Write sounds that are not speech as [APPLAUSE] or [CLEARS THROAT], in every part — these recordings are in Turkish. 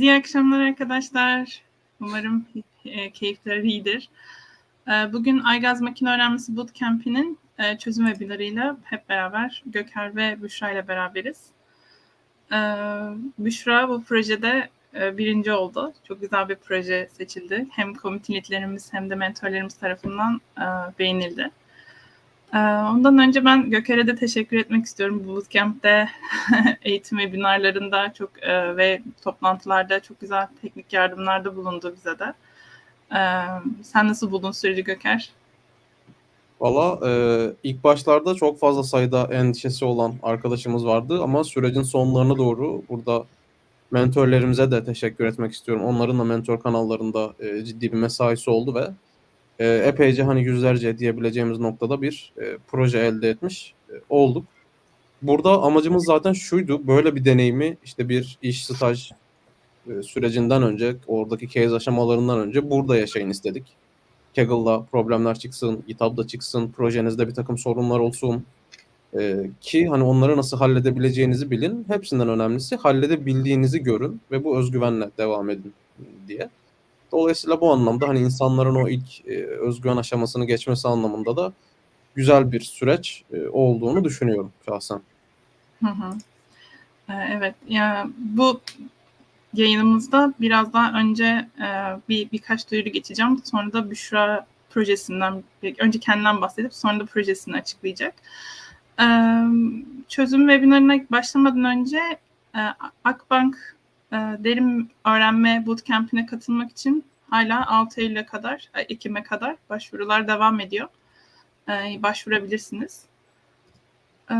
Herkese iyi akşamlar arkadaşlar. Umarım e, keyifleri iyidir. E, bugün Aygaz Makine Öğrenmesi Bootcamp'inin e, çözüm webinarıyla hep beraber Göker ve Büşra ile beraberiz. E, Büşra bu projede e, birinci oldu. Çok güzel bir proje seçildi. Hem komite lidlerimiz hem de mentorlarımız tarafından e, beğenildi. Ee, Ondan önce ben Göker'e de teşekkür etmek istiyorum. Bootcamp'te [LAUGHS] eğitim webinarlarında çok e, ve toplantılarda çok güzel teknik yardımlarda bulundu bize de. Ee, sen nasıl buldun süreci Göker? Valla e, ilk başlarda çok fazla sayıda endişesi olan arkadaşımız vardı ama sürecin sonlarına doğru burada mentorlarımıze de teşekkür etmek istiyorum. Onların da mentor kanallarında e, ciddi bir mesaisi oldu ve e, epeyce hani yüzlerce diyebileceğimiz noktada bir e, proje elde etmiş e, olduk. Burada amacımız zaten şuydu, böyle bir deneyimi işte bir iş staj e, sürecinden önce, oradaki case aşamalarından önce burada yaşayın istedik. Kaggle'da problemler çıksın, GitHub'da çıksın, projenizde bir takım sorunlar olsun. E, ki hani onları nasıl halledebileceğinizi bilin. Hepsinden önemlisi halledebildiğinizi görün ve bu özgüvenle devam edin diye. Dolayısıyla bu anlamda hani insanların o ilk e, özgüven aşamasını geçmesi anlamında da güzel bir süreç e, olduğunu düşünüyorum şahsen. Hı hı. Ee, Evet, ya bu yayınımızda biraz daha önce e, bir birkaç duyuru geçeceğim. Sonra da Büşra projesinden, önce kendinden bahsedip sonra da projesini açıklayacak. Ee, Çözüm webinarına başlamadan önce e, Akbank e, Derin Öğrenme Bootcamp'ine katılmak için hala 6 Eylül'e kadar, e, Ekim'e kadar başvurular devam ediyor. E, Başvurabilirsiniz. Ee,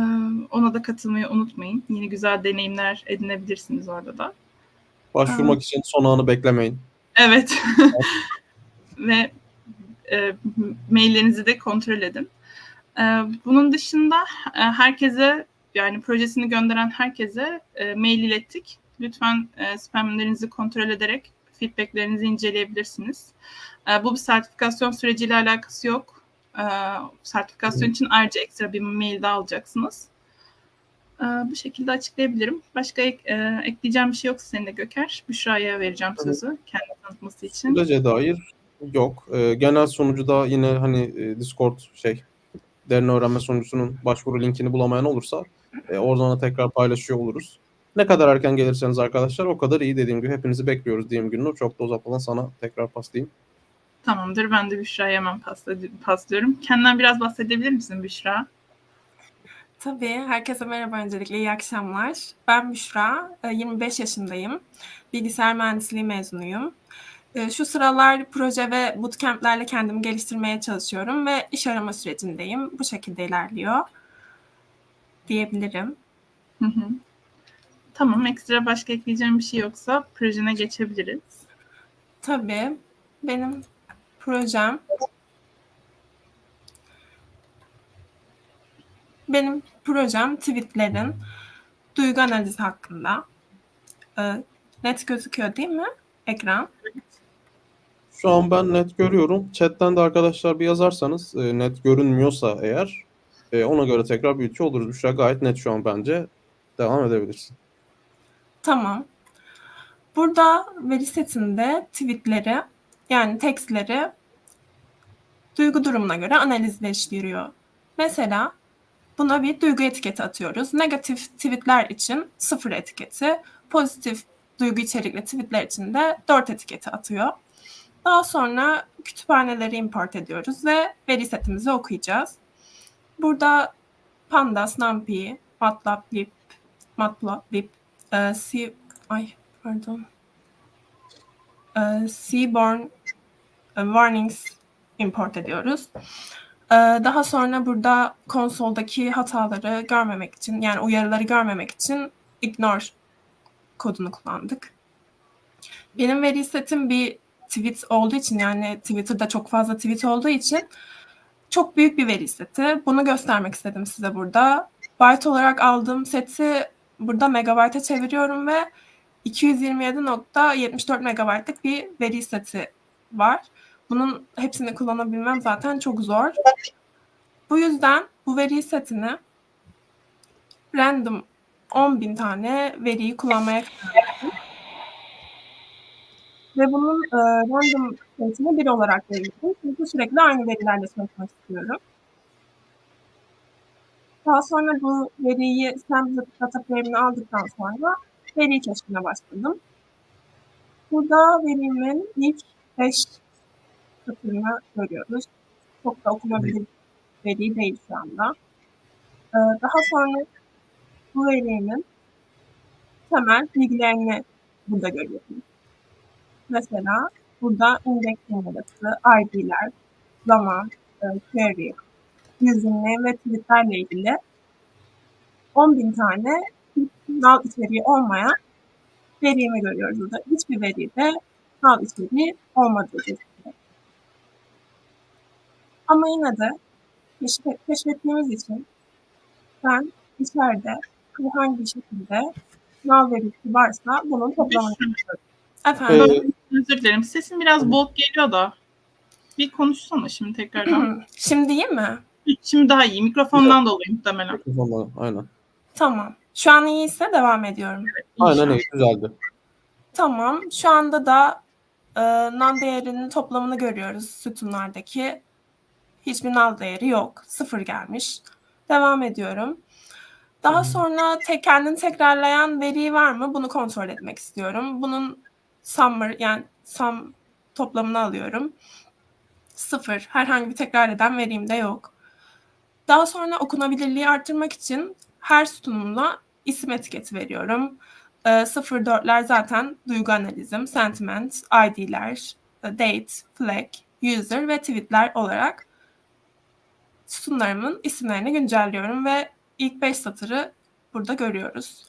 Ona da katılmayı unutmayın. Yeni güzel deneyimler edinebilirsiniz orada da. Başvurmak için son anı beklemeyin. Evet. [LAUGHS] Ve e, maillerinizi de kontrol edin. E, bunun dışında e, herkese yani projesini gönderen herkese e, mail ilettik. Lütfen e, spamlerinizi kontrol ederek feedbacklerinizi inceleyebilirsiniz. E, bu bir sertifikasyon süreciyle alakası yok. E, sertifikasyon için ayrıca ekstra bir mail daha alacaksınız. E, bu şekilde açıklayabilirim. Başka ek- e, ekleyeceğim bir şey yoksa senin de Göker. Büşra'ya vereceğim sözü kendini tanıtması için. Sürece dair yok. E, genel sonucu da yine hani e, Discord şey derin öğrenme sonucusunun başvuru linkini bulamayan olursa e, oradan da tekrar paylaşıyor oluruz. Ne kadar erken gelirseniz arkadaşlar o kadar iyi dediğim gibi hepinizi bekliyoruz diyeyim Gülnur. Çok da uzatmadan sana tekrar paslayayım. Tamamdır. Ben de Büşra'ya hemen pasla- paslıyorum. Kendinden biraz bahsedebilir misin Büşra? Tabii. Herkese merhaba öncelikle. iyi akşamlar. Ben Büşra. e, 25 yaşındayım. Bilgisayar mühendisliği mezunuyum. E, Şu sıralar proje ve bootcamp'lerle kendimi geliştirmeye çalışıyorum ve iş arama sürecindeyim. Bu şekilde ilerliyor diyebilirim. Hı hı. Tamam. Ekstra başka ekleyeceğim bir şey yoksa projene geçebiliriz. Tabii. Benim projem benim projem tweetlerin duygu analizi hakkında. E, Net gözüküyor değil mi ekran? Şu an ben net görüyorum. Chat'ten de arkadaşlar bir yazarsanız e, net görünmüyorsa eğer e, ona göre tekrar büyütüyor oluruz. Büşra gayet net şu an bence. Devam edebilirsin. Tamam. Burada veri setinde tweetleri yani tekstleri duygu durumuna göre analizleştiriyor. Mesela buna bir duygu etiketi atıyoruz. Negatif tweetler için sıfır etiketi, pozitif duygu içerikli tweetler için de 4 etiketi atıyor. Daha sonra kütüphaneleri import ediyoruz ve veri setimizi okuyacağız. Burada Pandas, NumPy, Matplotlib, Matplotlib, e, C, ay pardon, e, Seaborn Warnings import ediyoruz. E, daha sonra burada konsoldaki hataları görmemek için yani uyarıları görmemek için ignore kodunu kullandık. Benim veri setim bir tweet olduğu için yani Twitter'da çok fazla tweet olduğu için çok büyük bir veri seti. Bunu göstermek istedim size burada. Byte olarak aldığım seti burada megabayta çeviriyorum ve 227.74 megabaytlık bir veri seti var. Bunun hepsini kullanabilmem zaten çok zor. Bu yüzden bu veri setini random 10.000 tane veriyi kullanmaya karar. Ve bunun e, random sayısını 1 olarak veriyorum. Çünkü sürekli aynı verilerle çalışmak istiyorum. Daha sonra bu veriyi sample data frame'ini aldıktan sonra veri keşfine başladım. Burada verimin ilk 5 satırını görüyoruz. Çok da okunabilir veri değil şu anda. Ee, daha sonra bu verimin temel bilgilerini burada görüyoruz. Mesela burada indeks numarası, ID'ler, zaman, e, query, username ve tweetlerle ilgili 10.000 tane null içeriği olmayan verimi görüyoruz burada. Hiçbir veride null içeriği olmadığı gözüküyor. Ama yine de keşfe- keşfettiğimiz için ben içeride herhangi bir şekilde null verisi varsa bunun toplamını yapıyorum. Efendim? Ee, Özür dilerim. Sesin biraz boğuk geliyor da. Bir konuşsana şimdi tekrardan. [CLEARS THROAT] Şimdi iyi mi? Şimdi daha iyi. Mikrofondan dolayı muhtemelen. mikrofonla, aynen. Tamam. Şu an iyiyse devam ediyorum. Aynen iyi, güzeldi. Tamam. Şu anda da e, null değerinin toplamını görüyoruz sütunlardaki. Hiçbir null değeri yok. Sıfır gelmiş. Devam ediyorum. Daha sonra tek kendini tekrarlayan veri var mı? Bunu kontrol etmek istiyorum. Bunun summer yani sum toplamını alıyorum. Sıfır. Herhangi bir tekrar eden verim de yok. Daha sonra okunabilirliği arttırmak için her sütunumla isim etiketi veriyorum. E, 0-4'ler zaten duygu analizim, sentiment, ID'ler, e, date, flag, user ve tweetler olarak sütunlarımın isimlerini güncelliyorum ve ilk 5 satırı burada görüyoruz.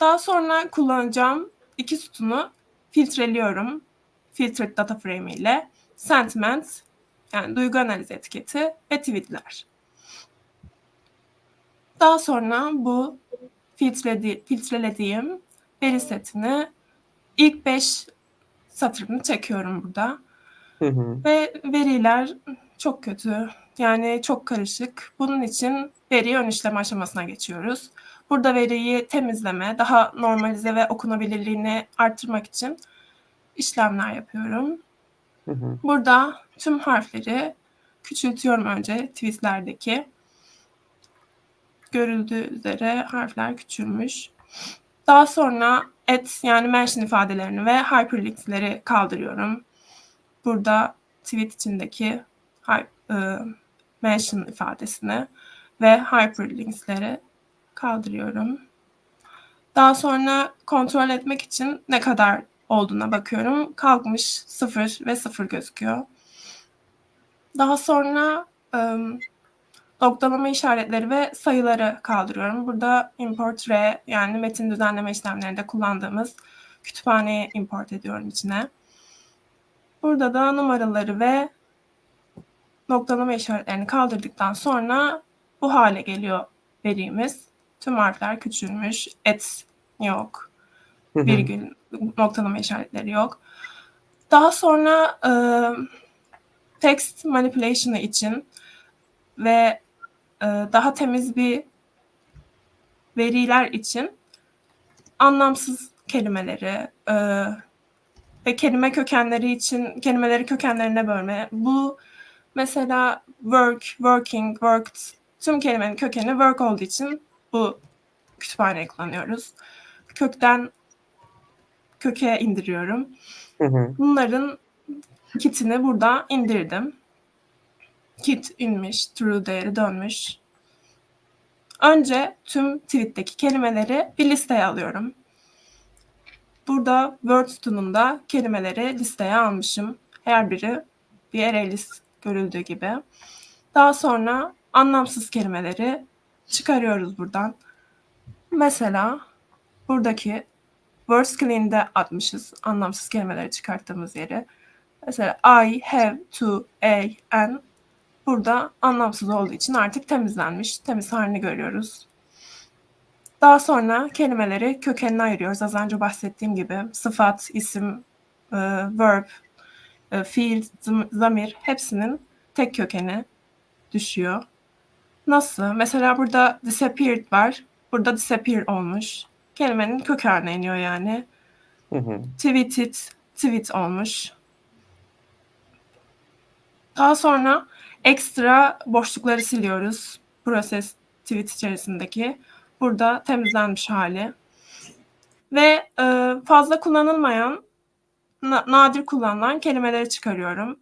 Daha sonra kullanacağım iki sütunu filtreliyorum. Filtered data frame ile sentiment yani duygu analiz etiketi ve tweetler. Daha sonra bu filtreli, filtrelediğim veri setini ilk 5 satırını çekiyorum burada. Hı hı. Ve veriler çok kötü. Yani çok karışık. Bunun için veriyi ön işleme aşamasına geçiyoruz. Burada veriyi temizleme, daha normalize ve okunabilirliğini arttırmak için işlemler yapıyorum. Burada tüm harfleri küçültüyorum önce tweetlerdeki. Görüldüğü üzere harfler küçülmüş. Daha sonra at yani mention ifadelerini ve hyperlinksleri kaldırıyorum. Burada tweet içindeki e, mention ifadesini ve hyperlinksleri kaldırıyorum. Daha sonra kontrol etmek için ne kadar olduğuna bakıyorum. Kalkmış 0 ve 0 gözüküyor. Daha sonra noktalama işaretleri ve sayıları kaldırıyorum. Burada import re yani metin düzenleme işlemlerinde kullandığımız kütüphaneyi import ediyorum içine. Burada da numaraları ve noktalama işaretlerini kaldırdıktan sonra bu hale geliyor verimiz. Tüm harfler küçülmüş. Et yok. Virgül noktalama işaretleri yok. Daha sonra e, text manipulation'ı için ve e, daha temiz bir veriler için anlamsız kelimeleri e, ve kelime kökenleri için kelimeleri kökenlerine bölme. Bu mesela work, working, worked tüm kelimenin kökeni work olduğu için bu kütüphaneyi kullanıyoruz. Kökten köke indiriyorum. Hı hı. Bunların kitini burada indirdim. Kit inmiş, true değeri dönmüş. Önce tüm tweet'teki kelimeleri bir listeye alıyorum. Burada Word sütununda kelimeleri listeye almışım. Her biri bir array görüldüğü gibi. Daha sonra anlamsız kelimeleri çıkarıyoruz buradan. Mesela buradaki word clean'de atmışız anlamsız kelimeleri çıkarttığımız yeri. Mesela I have to a an burada anlamsız olduğu için artık temizlenmiş. Temiz halini görüyoruz. Daha sonra kelimeleri kökenine ayırıyoruz. Az önce bahsettiğim gibi sıfat, isim, e, verb, e, fiil, zam- zamir hepsinin tek kökeni düşüyor. Nasıl? Mesela burada disappeared var. Burada disappear olmuş. Kelimenin kök haline iniyor yani. Hı hı. tweeted, tweet olmuş. Daha sonra ekstra boşlukları siliyoruz. Process tweet içerisindeki. Burada temizlenmiş hali. Ve e, fazla kullanılmayan, na- nadir kullanılan kelimeleri çıkarıyorum.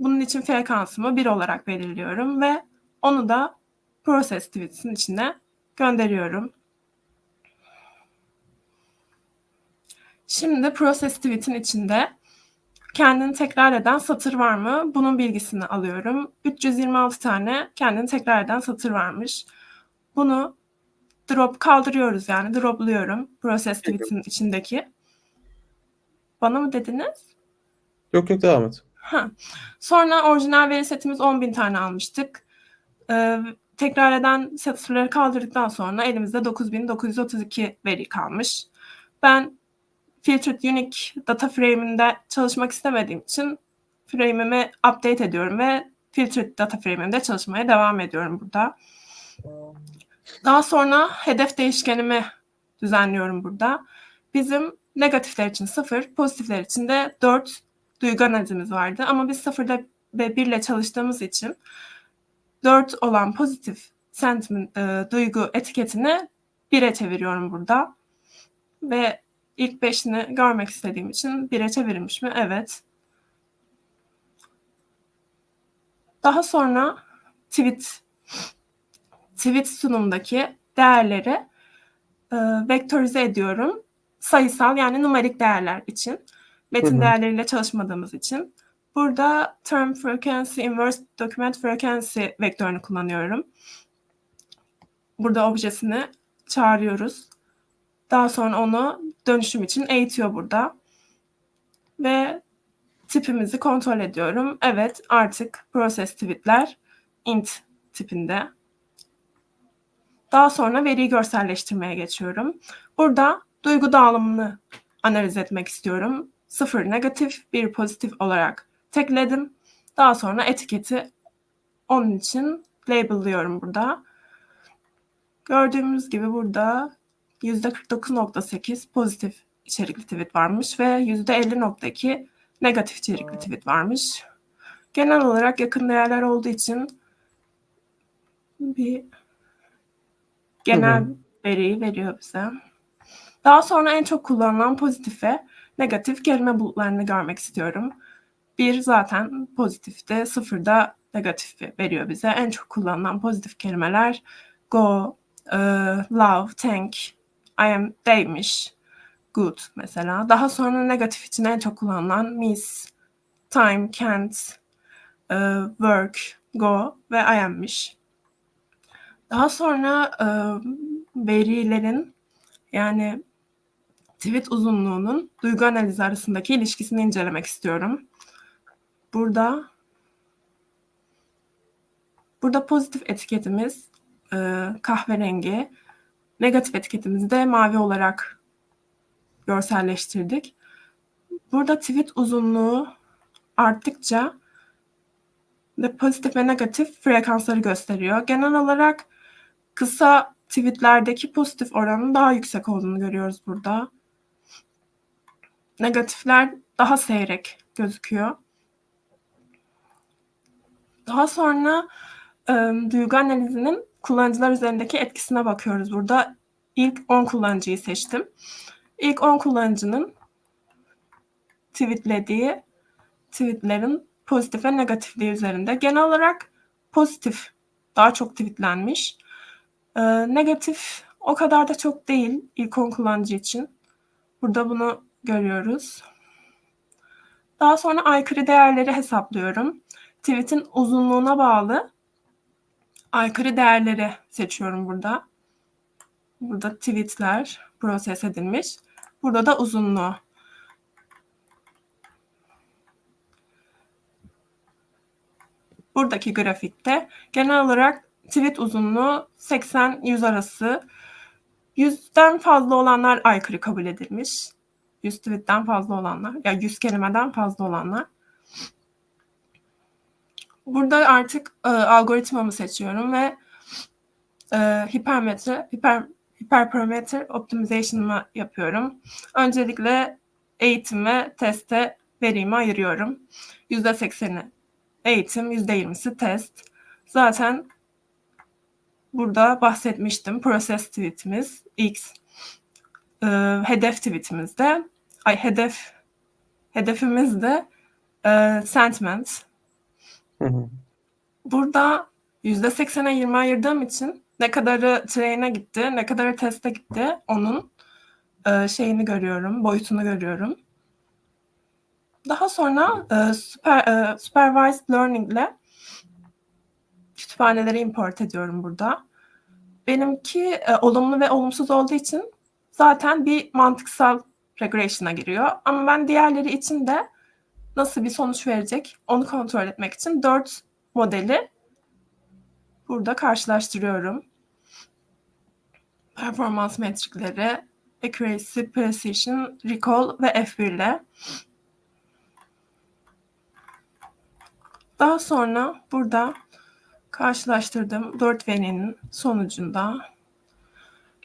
Bunun için frekansımı 1 olarak belirliyorum ve onu da process tweets'in içine gönderiyorum. Şimdi process tweet'in içinde kendini tekrar eden satır var mı? Bunun bilgisini alıyorum. 326 tane kendini tekrar eden satır varmış. Bunu drop kaldırıyoruz yani dropluyorum process tweet'in içindeki. Bana mı dediniz? Yok yok devam et. Ha. Sonra orijinal veri setimiz 10.000 tane almıştık. Ee, tekrar eden satırları kaldırdıktan sonra elimizde 9932 veri kalmış. Ben Filtered Unique Data Frame'inde çalışmak istemediğim için frame'imi update ediyorum ve Filtered Data Frame'imde çalışmaya devam ediyorum burada. Daha sonra hedef değişkenimi düzenliyorum burada. Bizim negatifler için 0, pozitifler için de 4 duygu analizimiz vardı. Ama biz 0 ile ve 1 ile çalıştığımız için 4 olan pozitif sentiment, e, duygu etiketini 1'e çeviriyorum burada. Ve ilk 5'ini görmek istediğim için 1'e çevirmiş mi? Evet. Daha sonra tweet tweet sunumdaki değerleri e, vektörize ediyorum. Sayısal yani numerik değerler için. Metin Hı hı. değerleriyle çalışmadığımız için. Burada term frequency inverse document frequency vektörünü kullanıyorum. Burada objesini çağırıyoruz. Daha sonra onu dönüşüm için eğitiyor burada. Ve tipimizi kontrol ediyorum. Evet artık process tweetler int tipinde. Daha sonra veriyi görselleştirmeye geçiyorum. Burada duygu dağılımını analiz etmek istiyorum. Sıfır negatif, bir pozitif olarak tekledim. Daha sonra etiketi onun için label'lıyorum burada. Gördüğümüz gibi burada %49.8 pozitif içerikli tweet varmış ve %50.2 negatif içerikli tweet varmış. Genel olarak yakın değerler olduğu için bir genel Hı hı. veriyi veriyor bize. Daha sonra en çok kullanılan pozitif ve negatif kelime bulutlarını görmek istiyorum. Bir zaten pozitifte, sıfırda negatif veriyor bize. En çok kullanılan pozitif kelimeler go, e, love, thank, I am değmiş, good mesela. Daha sonra negatif için en çok kullanılan miss, time, can't, e, work, go ve I am'miş. Daha sonra e, verilerin yani tweet uzunluğunun duygu analizi arasındaki ilişkisini incelemek istiyorum. Burada burada pozitif etiketimiz e, kahverengi, negatif etiketimizi de mavi olarak görselleştirdik. Burada tweet uzunluğu arttıkça ve pozitif ve negatif frekansları gösteriyor. Genel olarak kısa tweetlerdeki pozitif oranın daha yüksek olduğunu görüyoruz burada. Negatifler daha seyrek gözüküyor. Daha sonra e, duygu analizinin kullanıcılar üzerindeki etkisine bakıyoruz. Burada ilk 10 kullanıcıyı seçtim. İlk 10 kullanıcının tweetlediği tweetlerin pozitif ve negatifliği üzerinde. Genel olarak pozitif daha çok tweetlenmiş. Ee, negatif o kadar da çok değil ilk 10 kullanıcı için. Burada bunu görüyoruz. Daha sonra aykırı değerleri hesaplıyorum. Tweet'in uzunluğuna bağlı aykırı değerleri seçiyorum burada. Burada tweetler proses edilmiş. Burada da uzunluğu. Buradaki grafikte genel olarak tweet uzunluğu 80-100 arası. 100'den fazla olanlar aykırı kabul edilmiş. 100 tweetten fazla olanlar, ya yani 100 kelimeden fazla olanlar. Burada artık e, algoritmamı seçiyorum ve e, hipermetre, hiper, hiperparametre optimization'ımı yapıyorum. Öncelikle eğitim ve teste verimi ayırıyorum. %80'i eğitim, %20'si test. Zaten burada bahsetmiştim. Proses tweetimiz X. Ee, hedef tweetimizde ay hedef hedefimiz de e, sentiment. Burada %80'e 20 ayırdığım için ne kadarı train'e gitti, ne kadarı teste gitti onun e, şeyini görüyorum, boyutunu görüyorum. Daha sonra e, super, e, supervised learning ile kütüphaneleri import ediyorum burada. Benimki e, olumlu ve olumsuz olduğu için zaten bir mantıksal regression'a giriyor. Ama ben diğerleri için de nasıl bir sonuç verecek onu kontrol etmek için dört modeli burada karşılaştırıyorum. Performans metrikleri, accuracy, precision, recall ve F1 ile. Daha sonra burada karşılaştırdığım 4 verinin sonucunda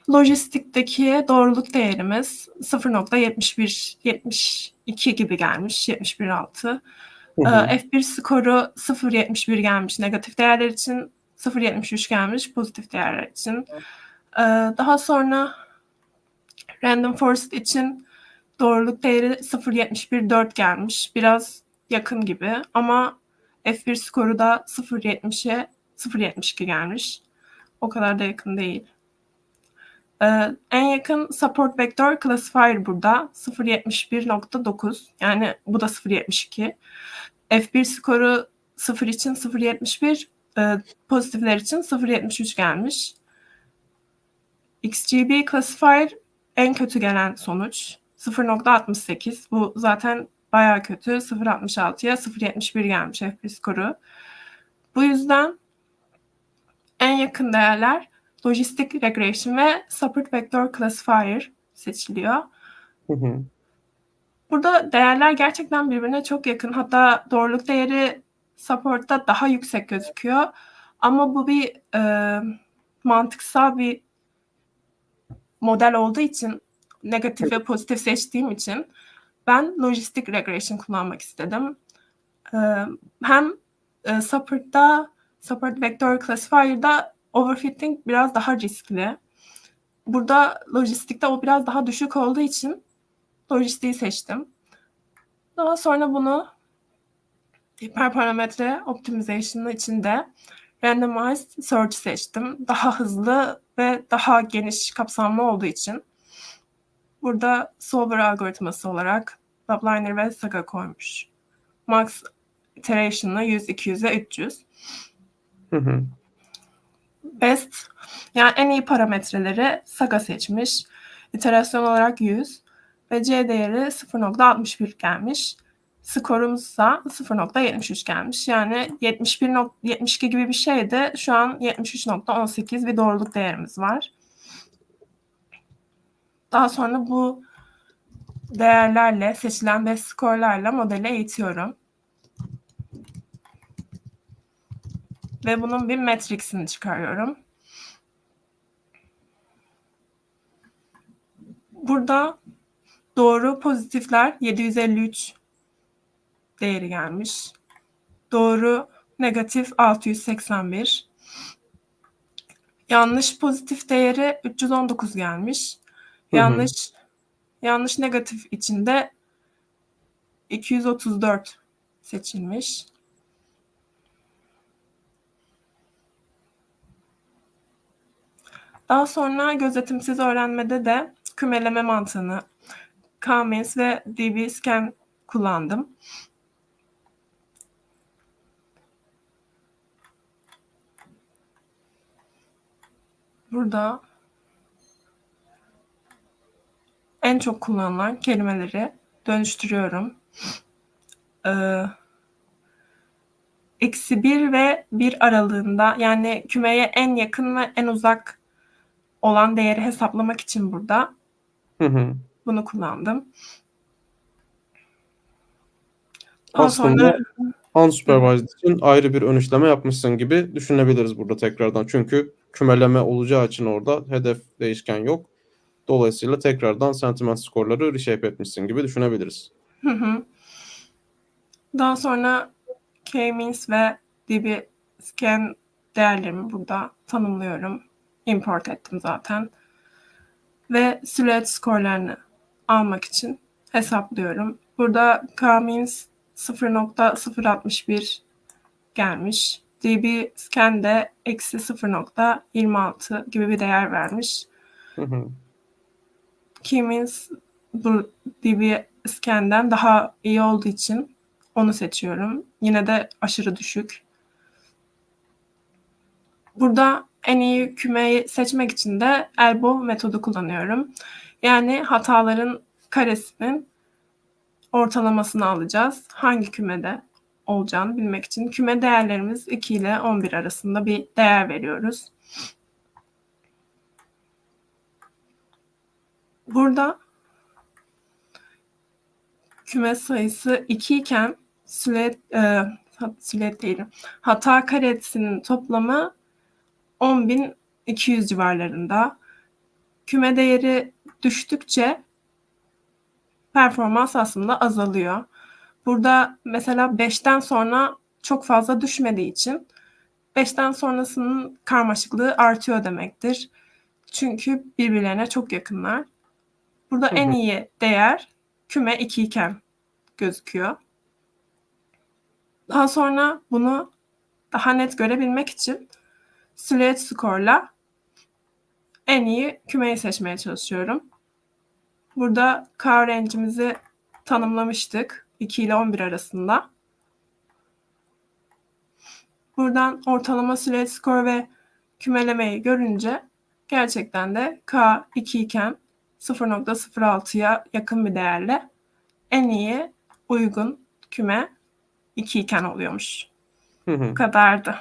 lojistikteki doğruluk değerimiz 0.71 72 gibi gelmiş 71.6. Hı Ee, hı. F1 skoru 0.71 gelmiş negatif değerler için, 0.73 gelmiş pozitif değerler için. Ee, Daha sonra Random Forest için doğruluk değeri 0.71 gelmiş. Biraz yakın gibi ama F1 skoru da 0.70'e 0.72 gelmiş. O kadar da yakın değil. Ee, en yakın support vector classifier burada 0.71.9 yani bu da 0.72. F1 skoru 0 için 0.71, e, pozitifler için 0.73 gelmiş. XGB classifier en kötü gelen sonuç 0.68. Bu zaten bayağı kötü. 0.66'ya 0.71 gelmiş F1 skoru. Bu yüzden en yakın değerler Logistic Regression ve Support Vector Classifier seçiliyor. Hı hı. Burada değerler gerçekten birbirine çok yakın. Hatta doğruluk değeri support'ta daha yüksek gözüküyor. Ama bu bir e, mantıksal bir model olduğu için negatif ve pozitif seçtiğim için ben logistik regression kullanmak istedim. E, hem e, support'ta support vector classifier'da overfitting biraz daha riskli. Burada lojistikte o biraz daha düşük olduğu için lojistiği seçtim. Daha sonra bunu hiperparametre optimization'ı içinde randomized search seçtim. Daha hızlı ve daha geniş kapsamlı olduğu için. Burada solver algoritması olarak Subliner ve Saga koymuş. Max iteration'ı 100, 200 ve 300. Hı hı. Best yani en iyi parametreleri Saga seçmiş. İterasyon olarak 100 ve C değeri 0.61 gelmiş. Skorumuzsa 0.73 gelmiş. Yani 71 nok- 72 gibi bir şeydi. Şu an 73.18 bir doğruluk değerimiz var. Daha sonra bu değerlerle seçilen best skorlarla modeli eğitiyorum. Ve bunun bir matrix'ini çıkarıyorum. Burada doğru pozitifler 753 değeri gelmiş. Doğru negatif 681. Yanlış pozitif değeri 319 gelmiş. Hı hı. Yanlış yanlış negatif içinde 234 seçilmiş. Daha sonra gözetimsiz öğrenmede de kümeleme mantığını K-means ve DB-scan kullandım. Burada en çok kullanılan kelimeleri dönüştürüyorum. Ee, eksi bir ve bir aralığında yani kümeye en yakın ve en uzak olan değeri hesaplamak için burada Hı hı. bunu kullandım. Aslında sonra unsupervised için ayrı bir ön işleme yapmışsın gibi düşünebiliriz burada tekrardan. Çünkü kümeleme olacağı için orada hedef değişken yok. Dolayısıyla tekrardan sentiment skorları reshape etmişsin gibi düşünebiliriz. Hı hı. Daha sonra K-means ve dbScan değerlerimi burada tanımlıyorum. Import ettim zaten. Ve silhouette skorlarını almak için hesaplıyorum. Burada K-means 0.061 gelmiş. dbScan de eksi 0.26 gibi bir değer vermiş. Hı hı. K-means bu db scan'den daha iyi olduğu için onu seçiyorum. Yine de aşırı düşük. Burada en iyi kümeyi seçmek için de elbow metodu kullanıyorum. Yani hataların karesinin ortalamasını alacağız. Hangi kümede olacağını bilmek için. Küme değerlerimiz 2 ile 11 arasında bir değer veriyoruz. Burada küme sayısı 2 iken sület, e, sület değil, hata karesinin toplamı 10.200 civarlarında. Küme değeri düştükçe performans aslında azalıyor. Burada mesela 5'ten sonra çok fazla düşmediği için 5'ten sonrasının karmaşıklığı artıyor demektir. Çünkü birbirlerine çok yakınlar. Burada Hı en iyi değer küme 2 iken gözüküyor. Daha sonra bunu daha net görebilmek için silhouette skorla en iyi kümeyi seçmeye çalışıyorum. Burada K range'imizi tanımlamıştık. 2 ile 11 arasında. Buradan ortalama silhouette skor ve kümelemeyi görünce gerçekten de K 2 iken 0.06'ya yakın bir değerle en iyi uygun küme 2 iken oluyormuş. Hı hı. Bu kadardı.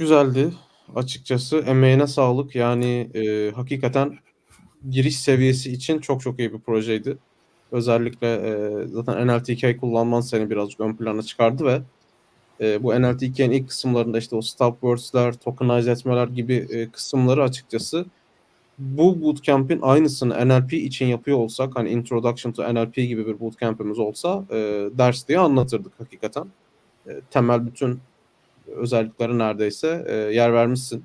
Güzeldi açıkçası. Emeğine sağlık. Yani e, hakikaten giriş seviyesi için çok çok iyi bir projeydi. Özellikle e, zaten NLTK kullanman seni birazcık ön plana çıkardı ve e, bu NLTK'nin ilk kısımlarında işte o stop words'ler, tokenize etmeler gibi e, kısımları açıkçası bu bootcamp'in aynısını NLP için yapıyor olsak hani Introduction to NLP gibi bir bootcamp'imiz olsa e, ders diye anlatırdık hakikaten. E, temel bütün özellikleri neredeyse e, yer vermişsin.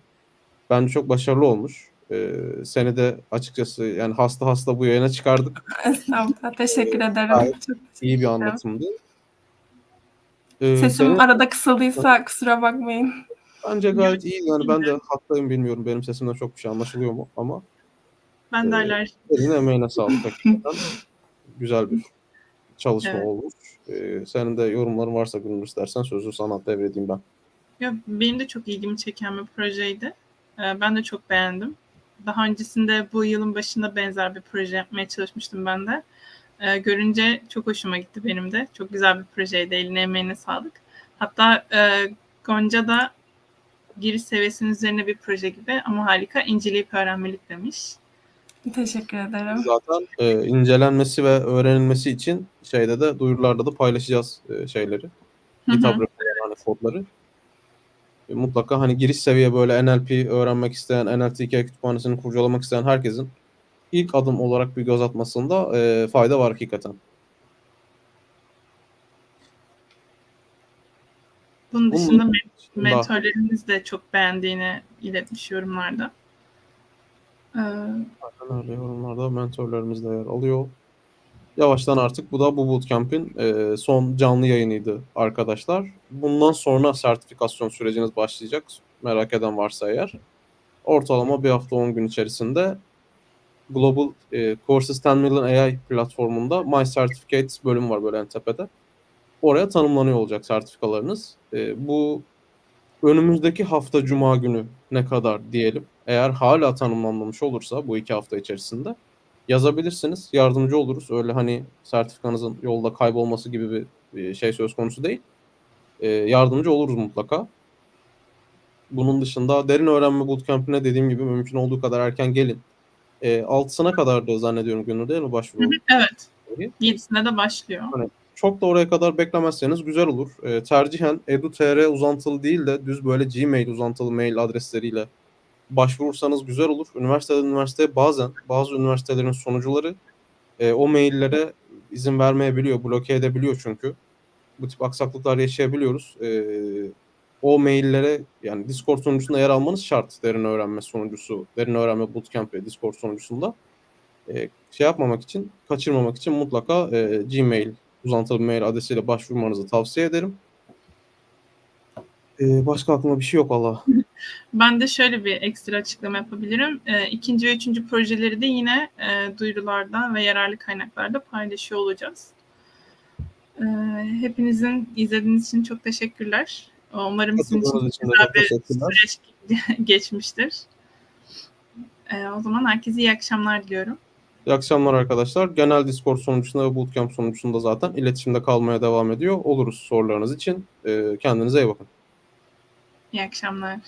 Bence çok başarılı olmuş. E, seni de açıkçası yani hasta hasta bu yayına çıkardık. [LAUGHS] Estağfurullah. Teşekkür ederim. Gayet Çok İyi bir anlatımdı. E, Sesim senin- arada kısıldıysa kusura bakmayın. bence gayet iyi. Yani ben de hastayım bilmiyorum. Benim sesimden çok bir şey anlaşılıyor mu ama Ben de Ee, alerji. Eline emeğine sağlık. [LAUGHS] Güzel bir çalışma Evet. olmuş. Ee, senin de yorumların varsa Gülnur istersen sözü sana devredeyim ben. Ya, benim de çok ilgimi çeken bir projeydi. Ee, ben de çok beğendim. Daha öncesinde bu yılın başında benzer bir proje yapmaya çalışmıştım ben de. Ee, görünce çok hoşuma gitti benim de. Çok güzel bir projeydi. Eline emeğine sağlık. Hatta e, Gonca da giriş seviyesinin üzerine bir proje gibi ama harika inceleyip öğrenmelik demiş. Teşekkür ederim. Zaten e, incelenmesi ve öğrenilmesi için şeyde de duyurularda da paylaşacağız e, şeyleri. GitHub hani kodları. E, mutlaka hani giriş seviye böyle NLP öğrenmek isteyen, NLTK kütüphanesini kurcalamak isteyen herkesin ilk adım olarak bir göz atmasında e, fayda var hakikaten. Bunun Bunun dışında men- dışında- mentörlerimiz de çok beğendiğini iletmiş yorumlarda. Ee, Aynen öyle yorumlarda mentorlarımız da yer alıyor. Yavaştan artık bu da bu bootcamp'in e, son canlı yayınıydı arkadaşlar. Bundan sonra sertifikasyon süreciniz başlayacak. Merak eden varsa eğer. Ortalama bir hafta 10 gün içerisinde Global e, Courses 10 Million AI platformunda My Certificates bölümü var böyle en tepede. Oraya tanımlanıyor olacak sertifikalarınız. E, bu önümüzdeki hafta Cuma günü ne kadar diyelim. Eğer hala tanımlanmamış olursa bu iki hafta içerisinde yazabilirsiniz. Yardımcı oluruz. Öyle hani sertifikanızın yolda kaybolması gibi bir şey söz konusu değil. Ee, yardımcı oluruz mutlaka. Bunun dışında derin öğrenme bootcamp'ine dediğim gibi mümkün olduğu kadar erken gelin. Ee, 6'sına kadar da zannediyorum Gönül değil mi başvuru? evet. 7'sinde de başlıyor. Çok da oraya kadar beklemezseniz güzel olur. Ee, tercihen edu.tr uzantılı değil de düz böyle Gmail uzantılı mail adresleriyle başvurursanız güzel olur. Üniversiteden üniversiteye bazen bazı üniversitelerin sonucuları e, o maillere izin vermeyebiliyor, bloke edebiliyor çünkü. Bu tip aksaklıklar yaşayabiliyoruz. E, o maillere yani Discord sonucunda yer almanız şart. Derin öğrenme sonucusu, derin öğrenme bootcamp ve Discord sonucusunda. E, şey yapmamak için, kaçırmamak için mutlaka e, Gmail uzantılı mail adresiyle başvurmanızı tavsiye ederim. E, başka aklıma bir şey yok Allah. [LAUGHS] Ben de şöyle bir ekstra açıklama yapabilirim. E, ikinci ve üçüncü projeleri de yine e, duyurularda ve yararlı kaynaklarda paylaşıyor olacağız. E, hepinizin izlediğiniz için çok teşekkürler. Umarım sizin için güzel bir süreç [LAUGHS] geçmiştir. E, o zaman herkese iyi akşamlar diliyorum. İyi akşamlar arkadaşlar. Genel Discord sonucunda ve Bootcamp sonucunda zaten iletişimde kalmaya devam ediyor. Oluruz sorularınız için. E, kendinize iyi bakın. İyi akşamlar.